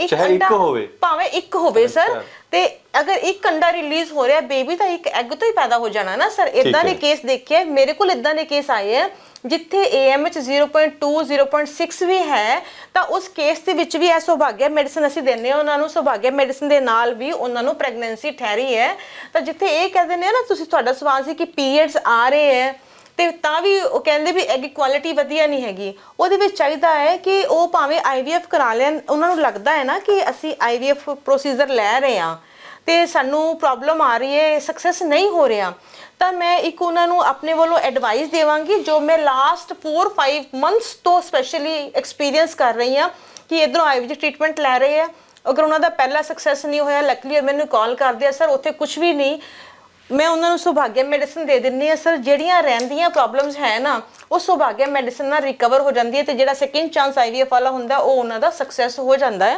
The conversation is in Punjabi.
ਇੱਕ ਚਾਹੇ ਇੱਕ ਅੰਡਾ ਹੋਵੇ। ਭਾਵੇਂ ਇੱਕ ਹੋਵੇ ਸਰ ਅੱਛਾ। ਤੇ ਅਗਰ ਇੱਕ ਅੰਡਾ ਰਿਲੀਜ਼ ਹੋ ਰਿਹਾ ਬੇਬੀ ਤਾਂ ਇੱਕ ਐਗ ਤੋਂ ਹੀ ਪੈਦਾ ਹੋ ਜਾਣਾ ਨਾ ਸਰ ਇਦਾਂ ਹੈ। ਦੇ ਕੇਸ ਦੇਖੇ ਮੇਰੇ ਕੋਲ ਇਦਾਂ ਦੇ ਕੇਸ ਆਏ ਆ ਜਿੱਥੇ AMH 0.2 0.6 ਵੀ ਹੈ ਤਾਂ ਉਸ ਕੇਸ ਦੇ ਵਿੱਚ ਵੀ ਇਹ ਸੁਭਾਗਿਆ ਮੈਡੀਸਨ ਅਸੀਂ ਦਿੰਨੇ ਆ ਉਹਨਾਂ ਨੂੰ ਸੁਭਾਗਿਆ ਮੈਡੀਸਨ ਦੇ ਨਾਲ ਵੀ ਉਹਨਾਂ ਨੂੰ ਪ੍ਰੈਗਨੈਂਸੀ ਠਹਿਰੀ ਹੈ ਤਾਂ ਜਿੱਥੇ ਇਹ ਕਹਿੰਦੇ ਨੇ ਨਾ ਤੁਸੀਂ ਤੁਹਾਡਾ ਸਵਾਲ ਸੀ ਕਿ ਪੀਰੀਅਡਸ ਆ ਰਹੇ ਹੈ ਤੇ ਤਾਂ ਵੀ ਉਹ ਕਹਿੰਦੇ ਵੀ ਐਗ ਕੁਆਲਿਟੀ ਵਧੀਆ ਨਹੀਂ ਹੈਗੀ। ਉਹਦੇ ਵਿੱਚ ਚਾਹੀਦਾ ਹੈ ਕਿ ਉਹ ਭਾਵੇਂ ਆਈਵੀਐਫ ਕਰਾ ਲੈਣ, ਉਹਨਾਂ ਨੂੰ ਲੱਗਦਾ ਹੈ ਨਾ ਕਿ ਅਸੀਂ ਆਈਵੀਐਫ ਪ੍ਰੋਸੀਜਰ ਲੈ ਰਹੇ ਹਾਂ ਤੇ ਸਾਨੂੰ ਪ੍ਰੋਬਲਮ ਆ ਰਹੀ ਹੈ ਸਕਸੈਸ ਨਹੀਂ ਹੋ ਰਿਹਾ। ਤਾਂ ਮੈਂ ਇੱਕ ਉਹਨਾਂ ਨੂੰ ਆਪਣੇ ਵੱਲੋਂ ਐਡਵਾਈਸ ਦੇਵਾਂਗੀ ਜੋ ਮੈਂ ਲਾਸਟ 4-5 ਮੰਥਸ ਤੋਂ ਸਪੈਸ਼ਲੀ ਐਕਸਪੀਰੀਅੰਸ ਕਰ ਰਹੀ ਹਾਂ ਕਿ ਇਧਰੋਂ ਆਈਵੀਜੀ ਟ੍ਰੀਟਮੈਂਟ ਲੈ ਰਹੇ ਆ ਅਗਰ ਉਹਨਾਂ ਦਾ ਪਹਿਲਾ ਸਕਸੈਸ ਨਹੀਂ ਹੋਇਆ ਲੱਕਲੀ ਮੈਨੂੰ ਕਾਲ ਕਰਦੇ ਆ ਸਰ ਉੱਥੇ ਕੁਝ ਵੀ ਨਹੀਂ। ਮੈਂ ਉਹਨਾਂ ਨੂੰ ਸੁਭਾਗਿਆ ਮੈਡੀਸਨ ਦੇ ਦਿੰਨੀ ਆ ਸਰ, ਜਿਹੜੀਆਂ ਰਹਿੰਦੀਆਂ ਪ੍ਰੋਬਲਮਸ ਹੈ ਨਾ, ਉਹ ਸੁਭਾਗਿਆ ਮੈਡੀਸਨ ਨਾਲ ਰਿਕਵਰ ਹੋ ਜਾਂਦੀ ਹੈ ਤੇ ਜਿਹੜਾ ਸੈਕਿੰਡ ਚਾਂਸ ਆਈਵੀਐਫ ਵਾਲਾ ਹੁੰਦਾ, ਉਹ ਉਹਨਾਂ ਦਾ ਸਕਸੈਸ ਹੋ ਜਾਂਦਾ ਹੈ।